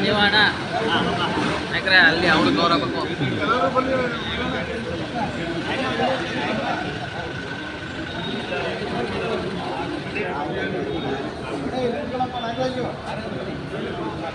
ನೀವು ಅಣ್ಣ ಯಾಕ್ರೆ ಅಲ್ಲಿ ಅವ್ರು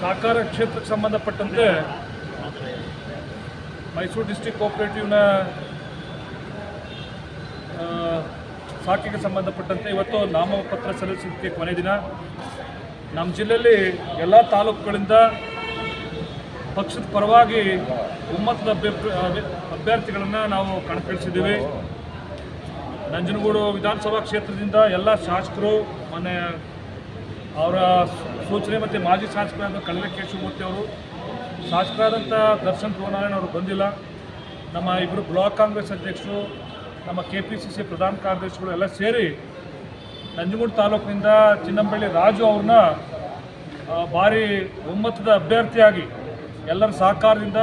ಸಹಕಾರ ಕ್ಷೇತ್ರಕ್ಕೆ ಸಂಬಂಧಪಟ್ಟಂತೆ ಮೈಸೂರು ಡಿಸ್ಟಿಕ್ ಕೋಆಪರೇಟಿವ್ನ ಸಾಕಿಗೆ ಸಂಬಂಧಪಟ್ಟಂತೆ ಇವತ್ತು ನಾಮಪತ್ರ ಸಲ್ಲಿಸಿದ್ದಕ್ಕೆ ಕೊನೆ ದಿನ. ನಮ್ಮ ಜಿಲ್ಲೆಯಲ್ಲಿ ಎಲ್ಲ ತಾಲೂಕುಗಳಿಂದ ಪಕ್ಷದ ಪರವಾಗಿ ಒಮ್ಮತದ ಅಭ್ಯರ್ಥಿ ಅಭ್ಯರ್ಥಿಗಳನ್ನು ನಾವು ಕಣಕ್ಕಿಳಿಸಿದ್ದೀವಿ. ನಂಜನಗೂಡು ವಿಧಾನಸಭಾ ಕ್ಷೇತ್ರದಿಂದ ಎಲ್ಲ ಶಾಸಕರು ಮೊನ್ನೆ ಅವರ ಸೂಚನೆ ಮತ್ತು ಮಾಜಿ ಶಾಸಕರಾದ ಕಳೆದ ಕೇಶವಮೂರ್ತಿ ಅವರು ಶಾಸಕರಾದಂಥ ದರ್ಶನ್ ಧ್ರುವನಾರಾಯಣ ಅವರು ಬಂದಿಲ್ಲ. ನಮ್ಮ ಇಬ್ಬರು ಬ್ಲಾಕ್ ಕಾಂಗ್ರೆಸ್ ಅಧ್ಯಕ್ಷರು, ನಮ್ಮ ಕೆ ಪಿ ಸಿ ಸಿ ಪ್ರಧಾನ ಕಾರ್ಯದರ್ಶಿಗಳು ಎಲ್ಲ ಸೇರಿ ನಂಜನಗೂಡು ತಾಲೂಕಿನಿಂದ ಚಿನ್ನಂಬಳ್ಳಿ ರಾಜು ಅವ್ರನ್ನ ಭಾರಿ ಒಮ್ಮತದ ಅಭ್ಯರ್ಥಿಯಾಗಿ ಎಲ್ಲರ ಸಹಕಾರದಿಂದ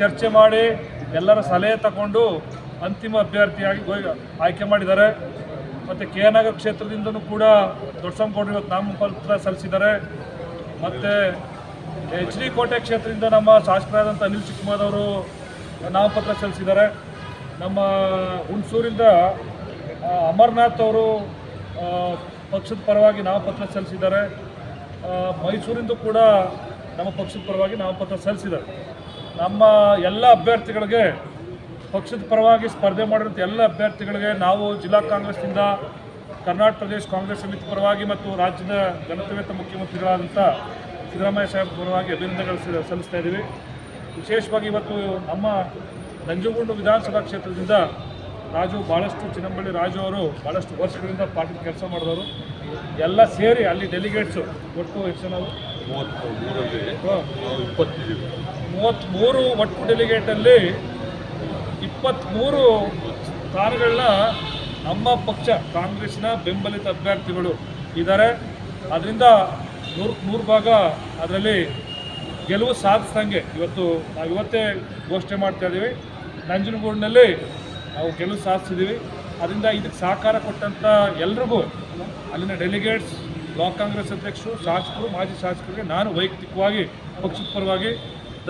ಚರ್ಚೆ ಮಾಡಿ ಎಲ್ಲರ ಸಲಹೆ ತಗೊಂಡು ಅಂತಿಮ ಅಭ್ಯರ್ಥಿಯಾಗಿ ಆಯ್ಕೆ ಮಾಡಿದ್ದಾರೆ. ಮತ್ತು ಕೆ ನಗರ ಕ್ಷೇತ್ರದಿಂದಲೂ ಕೂಡ ದೊಡ್ಡಸಂಗೌಡರು ಇವತ್ತು ನಾಮಪತ್ರ ಸಲ್ಲಿಸಿದ್ದಾರೆ. ಮತ್ತು ಎಚ್ ಡಿ ಕೋಟೆ ಕ್ಷೇತ್ರದಿಂದ ನಮ್ಮ ಶಾಸಕರಾದಂಥ ಅನಿಲ್ ಚಿಕ್ಕಮಾದ್ ಅವರು ನಾಮಪತ್ರ ಸಲ್ಲಿಸಿದ್ದಾರೆ. ನಮ್ಮ ಹುಣಸೂರಿಂದ ಅಮರನಾಥ್ ಅವರು ಪಕ್ಷದ ಪರವಾಗಿ ನಾಮಪತ್ರ ಸಲ್ಲಿಸಿದ್ದಾರೆ. ಮೈಸೂರಿಂದ ಕೂಡ ನಮ್ಮ ಪಕ್ಷದ ಪರವಾಗಿ ನಾಮಪತ್ರ ಸಲ್ಲಿಸಿದ್ದಾರೆ. ನಮ್ಮ ಎಲ್ಲ ಅಭ್ಯರ್ಥಿಗಳಿಗೆ ಪಕ್ಷದ ಪರವಾಗಿ ಸ್ಪರ್ಧೆ ಮಾಡಿರುವಂಥ ಎಲ್ಲ ಅಭ್ಯರ್ಥಿಗಳಿಗೆ ನಾವು ಜಿಲ್ಲಾ ಕಾಂಗ್ರೆಸ್ನಿಂದ ಕರ್ನಾಟಕ ಪ್ರದೇಶ ಕಾಂಗ್ರೆಸ್ ಸಮಿತಿ ಪರವಾಗಿ ಮತ್ತು ರಾಜ್ಯದ ಗಣತವೇತ ಮುಖ್ಯಮಂತ್ರಿಗಳಾದಂಥ ಸಿದ್ದರಾಮಯ್ಯ ಸಾಹೇಬ್ ಪರವಾಗಿ ಅಭಿನಂದನೆಗಳು ಸಲ್ಲಿಸ್ತಾ ಇದ್ದೀವಿ. ವಿಶೇಷವಾಗಿ ಇವತ್ತು ನಮ್ಮ ನಂಜುಗುಂಡು ವಿಧಾನಸಭಾ ಕ್ಷೇತ್ರದಿಂದ ರಾಜು ಭಾಳಷ್ಟು ಚಿನ್ನಂಬಳ್ಳಿ ರಾಜು ಅವರು ಭಾಳಷ್ಟು ವರ್ಷಗಳಿಂದ ಪಾರ್ಟಿ ಕೆಲಸ ಮಾಡಿದವರು. ಎಲ್ಲ ಸೇರಿ ಅಲ್ಲಿ ಡೆಲಿಗೇಟ್ಸು ಒಟ್ಟು ಎಷ್ಟು ಅವರು? ಮೂವತ್ತ್ಮೂರು ಒಟ್ಟು ಡೆಲಿಗೇಟಲ್ಲಿ ಇಪ್ಪತ್ತ್ಮೂರು ಸ್ಥಾನಗಳನ್ನ ನಮ್ಮ ಪಕ್ಷ ಕಾಂಗ್ರೆಸ್ನ ಬೆಂಬಲಿತ ಅಭ್ಯರ್ಥಿಗಳು ಇದ್ದಾರೆ. ಅದರಿಂದ ನೂರಕ್ಕೆ ನೂರು ಭಾಗ ಅದರಲ್ಲಿ ಗೆಲುವು ಸಾಧಿಸ್ದಂಗೆ ಇವತ್ತು ನಾವು ಇವತ್ತೇ ಘೋಷಣೆ ಮಾಡ್ತಾ ಇದ್ದೀವಿ ನಂಜನಗೂಡಿನಲ್ಲಿ ನಾವು ಗೆಲುವು ಸಾಧಿಸಿದ್ದೀವಿ ಅದರಿಂದ ಇದಕ್ಕೆ ಸಹಕಾರ ಕೊಟ್ಟಂಥ ಎಲ್ರಿಗೂ ಅಲ್ಲಿನ ಡೆಲಿಗೇಟ್ಸ್ ಬ್ಲಾಕ್ ಕಾಂಗ್ರೆಸ್ ಅಧ್ಯಕ್ಷರು, ಶಾಸಕರು, ಮಾಜಿ ಶಾಸಕರಿಗೆ ನಾನು ವೈಯಕ್ತಿಕವಾಗಿ, ಪಕ್ಷದ ಪರವಾಗಿ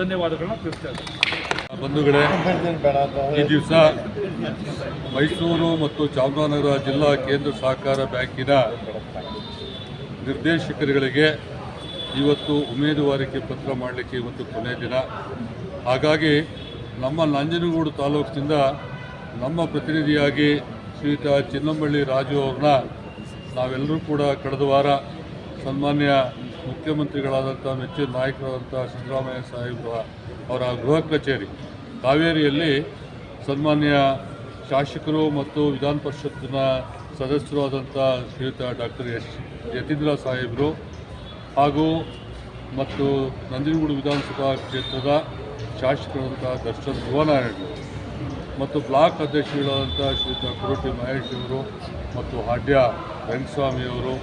ಧನ್ಯವಾದಗಳನ್ನ ತಿಳಿಸ್ತಾ ಇದ್ದೀನಿ. ಬಂಧುಗಳೇ ಈ ದಿವಸ ಮೈಸೂರು ಮತ್ತು ಚಾಮರಾಜನಗರ ಜಿಲ್ಲಾ ಕೇಂದ್ರ ಸಹಕಾರ ಬ್ಯಾಂಕಿನ ನಿರ್ದೇಶಕರುಗಳಿಗೆ ಇವತ್ತು ಉಮೇದುವಾರಿಕೆ ಪತ್ರ ಮಾಡಲಿಕ್ಕೆ ಇವತ್ತು ಕೊನೆಯ ದಿನ. ಹಾಗಾಗಿ ನಮ್ಮ ನಂಜನಗೂಡು ತಾಲೂಕಿನಿಂದ ನಮ್ಮ ಪ್ರತಿನಿಧಿಯಾಗಿ ಶ್ರೀಯುತ ಚಿನ್ನಂಬಳ್ಳಿ ರಾಜು ಅವ್ರನ್ನ ನಾವೆಲ್ಲರೂ ಕೂಡ ಕಳೆದ ವಾರ ಸನ್ಮಾನ್ಯ ಮುಖ್ಯಮಂತ್ರಿಗಳಾದಂಥ ಮೆಚ್ಚಿನ ನಾಯಕರಾದಂಥ ಸಿದ್ದರಾಮಯ್ಯ ಸಾಹೇಬ್ರ ಅವರ ಗೃಹ ಕಚೇರಿ ಕಾವೇರಿಯಲ್ಲಿ ಸನ್ಮಾನ್ಯ ಶಾಸಕರು ಮತ್ತು ವಿಧಾನ ಪರಿಷತ್ತಿನ ಸದಸ್ಯರು ಆದಂಥ ಶ್ರೀಯುತ ಡಾಕ್ಟರ್ ಎಸ್ ಯತೀಂದ್ರ ಸಾಹೇಬರು ಹಾಗೂ ಮತ್ತು ನಂದಿನಗೂಡು ವಿಧಾನಸಭಾ ಕ್ಷೇತ್ರದ ಶಾಸಕರಾದಂಥ ದರ್ಶನ್ ಧ್ರುವನಾರಾಯಣ ಮತ್ತು ಬ್ಲಾಕ್ ಅಧ್ಯಕ್ಷಗಳಾದಂಥ ಶ್ರೀಯುತ ಕುರುಟಿ ಮಹೇಶ್ ಅವರು ಮತ್ತು ಹಾಡ್ಯ ರಂಗಸ್ವಾಮಿಯವರು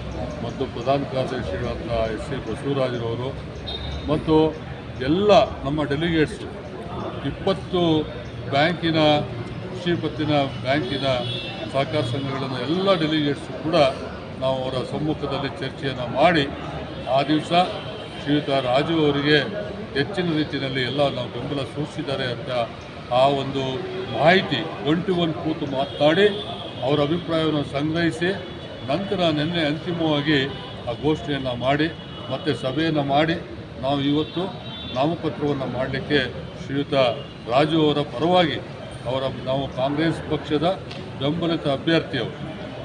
ಮತ್ತು ಪ್ರಧಾನ ಕಾರ್ಯದರ್ಶಿಗಳಾದಂಥ ಎಸ್ ಸಿ ಬಸವರಾಜರವರು ಮತ್ತು ಎಲ್ಲ ನಮ್ಮ ಡೆಲಿಗೇಟ್ಸು ಇಪ್ಪತ್ತು ಬ್ಯಾಂಕಿನ ಕೃಷಿ ಪತ್ತಿನ ಬ್ಯಾಂಕಿನ ಸಹಕಾರ ಸಂಘಗಳನ್ನು ಎಲ್ಲ ಡೆಲಿಗೇಟ್ಸು ಕೂಡ ನಾವು ಅವರ ಸಮ್ಮುಖದಲ್ಲಿ ಚರ್ಚೆಯನ್ನು ಮಾಡಿ, ಆ ದಿವಸ ಶ್ರೀಯುತ ರಾಜು ಅವರಿಗೆ ಹೆಚ್ಚಿನ ರೀತಿಯಲ್ಲಿ ಎಲ್ಲ ನಾವು ಬೆಂಬಲ ಸೂಚಿಸಿದ್ದಾರೆ ಅಂತ ಆ ಒಂದು ಮಾಹಿತಿ ಒನ್ ಟು ಒನ್ ಕೂತು ಮಾತನಾಡಿ ಅವರ ಅಭಿಪ್ರಾಯವನ್ನು ಸಂಗ್ರಹಿಸಿ, ನಂತರ ನಿನ್ನೆ ಅಂತಿಮವಾಗಿ ಆ ಘೋಷಣೆಯನ್ನು ಮಾಡಿ, ಮತ್ತು ಸಭೆಯನ್ನು ಮಾಡಿ, ನಾವು ಇವತ್ತು ನಾಮಪತ್ರವನ್ನು ಮಾಡಲಿಕ್ಕೆ ಶ್ರೀಯುತ ರಾಜು ಅವರ ಪರವಾಗಿ ಅವರ ನಾವು ಕಾಂಗ್ರೆಸ್ ಪಕ್ಷದ ಬೆಂಬಲಿತ ಅಭ್ಯರ್ಥಿಯವರು.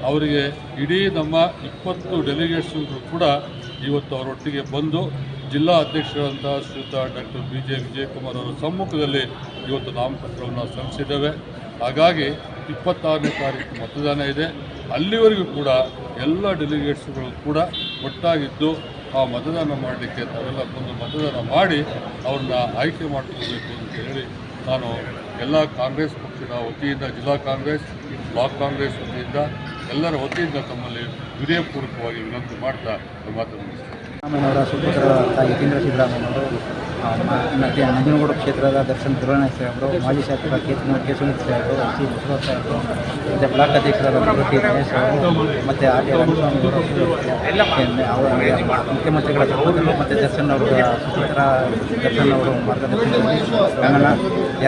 ಅವರಿಗೆ ಇಡೀ ನಮ್ಮ ಇಪ್ಪತ್ತು ಡೆಲಿಗೇಟ್ಸ್ಗಳು ಕೂಡ ಇವತ್ತು ಅವರೊಟ್ಟಿಗೆ ಬಂದು ಜಿಲ್ಲಾ ಅಧ್ಯಕ್ಷರಾದಂಥ ಶ್ರೀಯುತ ಡಾಕ್ಟರ್ ಬಿ ಜೆ ವಿಜಯಕುಮಾರ್ ಅವರ ಸಮ್ಮುಖದಲ್ಲಿ ಇವತ್ತು ನಾಮಪತ್ರವನ್ನು ಸಲ್ಲಿಸಿದ್ದೇವೆ. ಹಾಗಾಗಿ ಇಪ್ಪತ್ತಾರನೇ ತಾರೀಕು ಮತದಾನ ಇದೆ. ಅಲ್ಲಿವರೆಗೂ ಕೂಡ ಎಲ್ಲ ಡೆಲಿಗೇಟ್ಸ್ಗಳು ಕೂಡ ಒಟ್ಟಾಗಿದ್ದು ಆ ಮತದಾನ ಮಾಡಲಿಕ್ಕೆ ತಾವೆಲ್ಲ ಬಂದು ಮತದಾನ ಮಾಡಿ ಅವ್ರನ್ನ ಆಯ್ಕೆ ಮಾಡಿಕೊಳ್ಬೇಕು ಅಂತ ಹೇಳಿ ನಾನು ಎಲ್ಲ ಕಾಂಗ್ರೆಸ್ ಪಕ್ಷದ ವತಿಯಿಂದ, ಜಿಲ್ಲಾ ಕಾಂಗ್ರೆಸ್, ಬ್ಲಾಕ್ ಕಾಂಗ್ರೆಸ್ ವತಿಯಿಂದ ಎಲ್ಲರ ವತಿಯಿಂದ ತಮ್ಮಲ್ಲಿ ವಿನಯಪೂರ್ವಕವಾಗಿ ವಿನಂತಿ ಮಾಡ್ತಾ ಮಾತನಾಡಿಸ್ತೇನೆ. ಸಿದ್ದರಾಮಯ್ಯನವರ ಸುಪುತ್ರ ತಾಯಿ ಕೇಂದ್ರ ಸಿದ್ದರಾಮಯ್ಯನವರು ನಂಜನಗೂಡು ಕ್ಷೇತ್ರದ ದರ್ಶನ್ ತಿರುವಣ್ಣ ಸಾಹೇಬರು ಮಾಜಿ ಶಾಸಕ ಕೇಶವ ಕೇಶವನಾಥ್ ಸಾಹೇಬರು ಸಿ ಬಸವರಾಜ್ ಸಾಹೇಬರು ಮತ್ತು ಬ್ಲಾಕ್ ಅಧ್ಯಕ್ಷರಾದ ಟಿ ಗಣೇಶ್ ಅವರು, ಮತ್ತು ಆರ್ ಟಿ ರಾಮಸ್ವಾಮಿ ಅವರು ಅವರ ಮುಖ್ಯಮಂತ್ರಿಗಳ ಸಹೋದರರು, ಮತ್ತು ದರ್ಶನ್ ಅವರ ಸುಪುತ್ರ, ದರ್ಶನ್ ಅವರು ಮಾರ್ಗದರ್ಶನದಲ್ಲಿ ನನ್ನ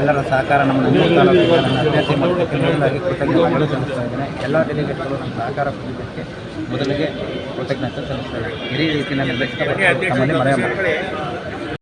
ಎಲ್ಲರ ಸಹಕಾರ ನಮ್ಮ ನಂಜನಗೂಡು ತಾಲೂಕಿನ ನನ್ನ ಅಭ್ಯರ್ಥಿ ಮತ್ತು ಕೃತಜ್ಞತೆಗಳು ಸಲ್ಲಿಸ್ತಾ ಇದ್ದೇನೆ. ಎಲ್ಲ ಡೆಲಿಗೇಟ್ಗಳು ನಮ್ಮ ಸಹಕಾರ ಕೊಟ್ಟಿದ್ದಕ್ಕೆ ಮೊದಲಿಗೆ ಕೃತಜ್ಞತೆ ಸಲ್ಲಿಸ್ತಾ ಇದ್ದೇನೆ. ಇದೇ ರೀತಿ ಮಾಡ್ತೀನಿ